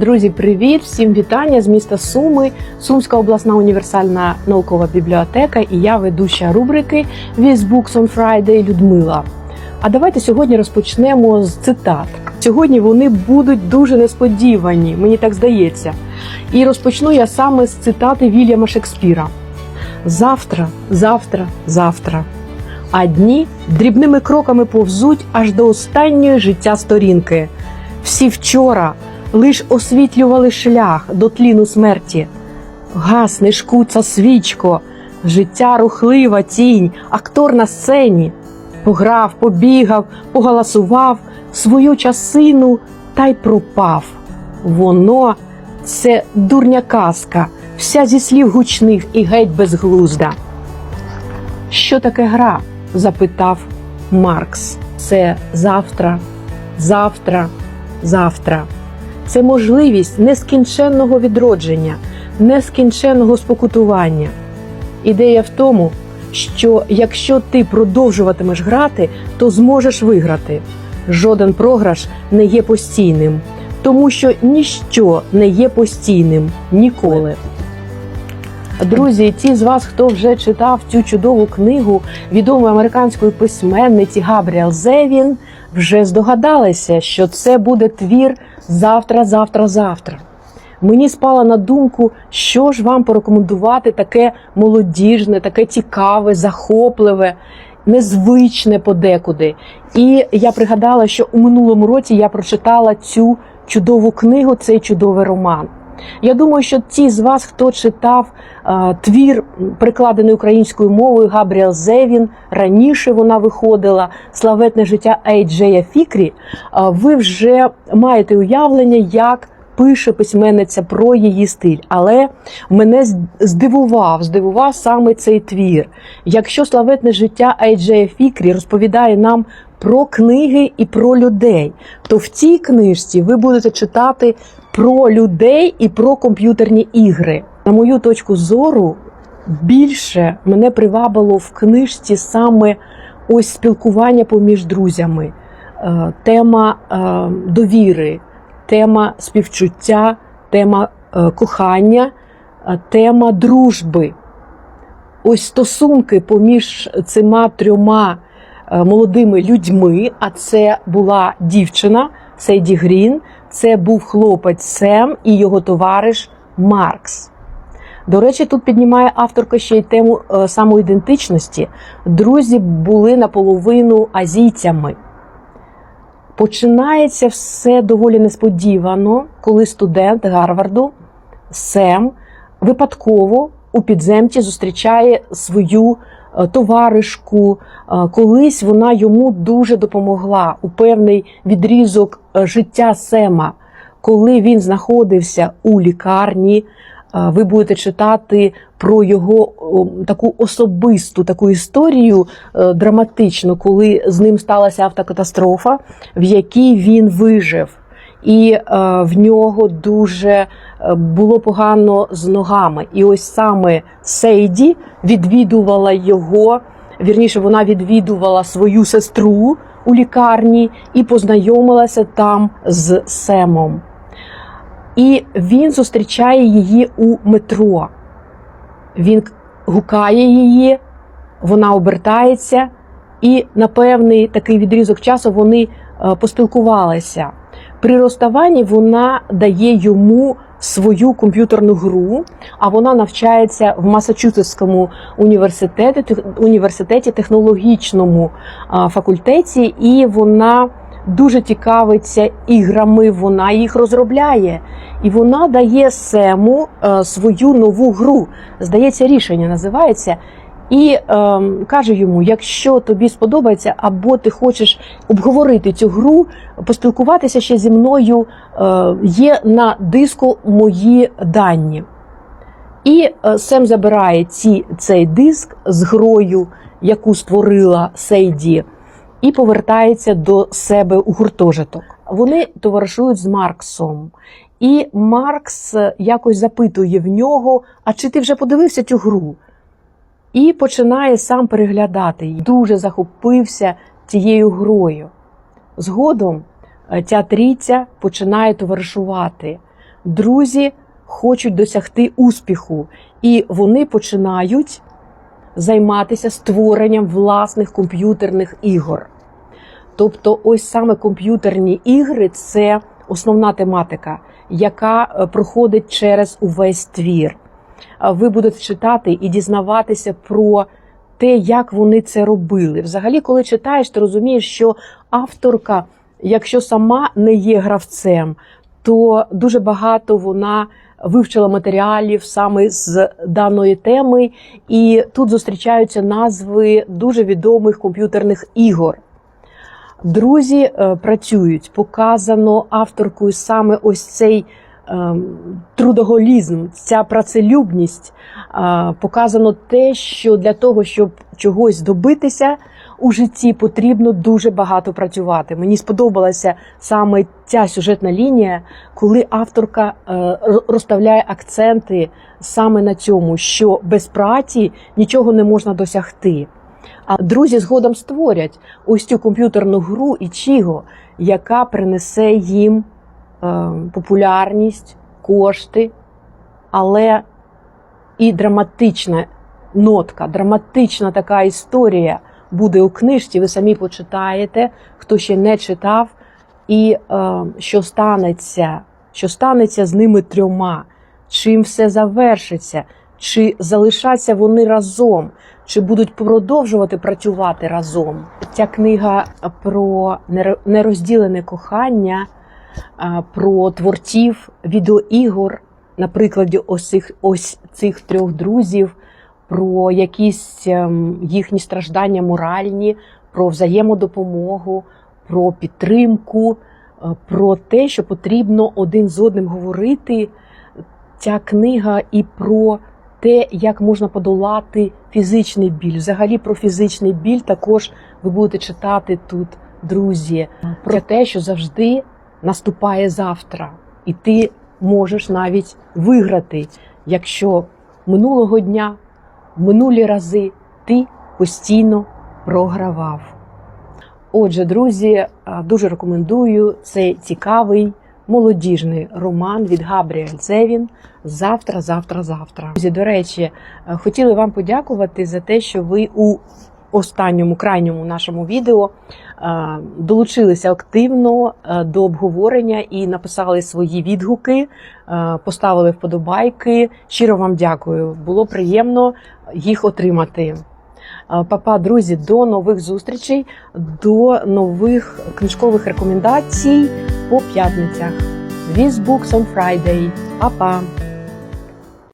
Друзі, привіт! Всім вітання з міста Суми, Сумська обласна універсальна наукова бібліотека і я ведуча рубрики With Books on Friday Людмила. А давайте сьогодні розпочнемо з цитат. Сьогодні вони будуть дуже несподівані, мені так здається. І розпочну я саме з цитати Вільяма Шекспіра: Завтра, завтра, завтра. А дні дрібними кроками повзуть аж до останньої життя сторінки. Всі вчора лиш освітлювали шлях до тліну смерті. Гасне шкуца свічко, життя рухлива тінь, актор на сцені. Пограв, побігав, погаласував свою часину та й пропав. Воно це дурня казка, вся зі слів гучних і геть безглузда. Що таке гра? запитав Маркс. Це завтра, завтра, завтра. Це можливість нескінченного відродження, нескінченного спокутування. Ідея в тому, що якщо ти продовжуватимеш грати, то зможеш виграти. Жоден програш не є постійним, тому що ніщо не є постійним ніколи. Друзі, ті з вас, хто вже читав цю чудову книгу відомої американської письменниці Габріел Зевін, вже здогадалися, що це буде твір завтра, завтра, завтра. Мені спала на думку, що ж вам порекомендувати таке молодіжне, таке цікаве, захопливе, незвичне подекуди. І я пригадала, що у минулому році я прочитала цю чудову книгу, цей чудовий роман. Я думаю, що ті з вас, хто читав е, твір, прикладений українською мовою Габріел Зевін, раніше вона виходила славетне життя Ейджея Фікрі, е, ви вже маєте уявлення, як пише письменниця про її стиль. Але мене здивував, здивував саме цей твір. Якщо славетне життя Ейджея Фікрі розповідає нам про книги і про людей, то в цій книжці ви будете читати про людей і про комп'ютерні ігри. На мою точку зору, більше мене привабило в книжці саме ось спілкування поміж друзями, е, тема е, довіри, тема співчуття, тема е, кохання, тема дружби. Ось стосунки поміж цими трьома молодими людьми, а це була дівчина Сейді Грін, це був хлопець Сем і його товариш Маркс. До речі, тут піднімає авторка ще й тему самоідентичності. Друзі були наполовину азійцями. Починається все доволі несподівано, коли студент Гарварду Сем випадково у підземці зустрічає свою товаришку. Колись вона йому дуже допомогла у певний відрізок життя Сема, коли він знаходився у лікарні. Ви будете читати про його таку особисту таку історію драматичну, коли з ним сталася автокатастрофа, в якій він вижив. І е, в нього дуже було погано з ногами. І ось саме Сейді відвідувала його. Вірніше, вона відвідувала свою сестру у лікарні і познайомилася там з Семом. І він зустрічає її у метро. Він гукає її, вона обертається, і на певний такий відрізок часу вони поспілкувалися. При розставанні вона дає йому свою комп'ютерну гру, а вона навчається в Масачусетському університеті, університеті технологічному факультеті, і вона дуже цікавиться іграми. Вона їх розробляє, і вона дає Сему свою нову гру. Здається, рішення називається. І е, каже йому: якщо тобі сподобається, або ти хочеш обговорити цю гру, поспілкуватися ще зі мною, е, є на диску мої дані. І е, Сем забирає ці, цей диск з грою, яку створила Сейді, і повертається до себе у гуртожиток. Вони товаришують з Марксом. І Маркс якось запитує в нього: А чи ти вже подивився цю гру? І починає сам переглядати. Дуже захопився цією грою. Згодом ця трійця починає товаришувати. друзі хочуть досягти успіху, і вони починають займатися створенням власних комп'ютерних ігор. Тобто, ось саме комп'ютерні ігри це основна тематика, яка е, проходить через увесь твір. Ви будете читати і дізнаватися про те, як вони це робили. Взагалі, коли читаєш, ти розумієш, що авторка, якщо сама не є гравцем, то дуже багато вона вивчила матеріалів саме з даної теми, і тут зустрічаються назви дуже відомих комп'ютерних ігор. Друзі е, працюють, показано авторкою саме ось цей ем, трудоголізм, ця працелюбність. Показано те, що для того, щоб чогось добитися у житті, потрібно дуже багато працювати. Мені сподобалася саме ця сюжетна лінія, коли авторка е, розставляє акценти саме на цьому, що без праці нічого не можна досягти. А друзі згодом створять ось цю комп'ютерну гру Ічіго, яка принесе їм е, популярність, кошти, але і драматична нотка, драматична така історія буде у книжці. Ви самі почитаєте, хто ще не читав, і е, що станеться, що станеться з ними трьома, чим все завершиться, чи залишаться вони разом, чи будуть продовжувати працювати разом. Ця книга про неро- нерозділене кохання, про творців відеоігор, на прикладі ось цих, ось цих трьох друзів, про якісь ем, їхні страждання моральні, про взаємодопомогу, про підтримку, е, про те, що потрібно один з одним говорити. Ця книга і про те, як можна подолати фізичний біль. Взагалі про фізичний біль також ви будете читати тут, друзі, про те, що завжди наступає завтра, і ти можеш навіть виграти, якщо минулого дня, минулі рази ти постійно програвав. Отже, друзі, дуже рекомендую цей цікавий молодіжний роман від Габріель Зевін Завтра, завтра, завтра. Друзі, до речі, е, хотіли вам подякувати за те, що ви у останньому крайньому нашому відео е, долучилися активно е, до обговорення і написали свої відгуки, е, поставили вподобайки. Щиро вам дякую. Було приємно їх отримати. Папа, друзі, до нових зустрічей, до нових книжкових рекомендацій по п'ятницях. This Books on Friday. Па-па!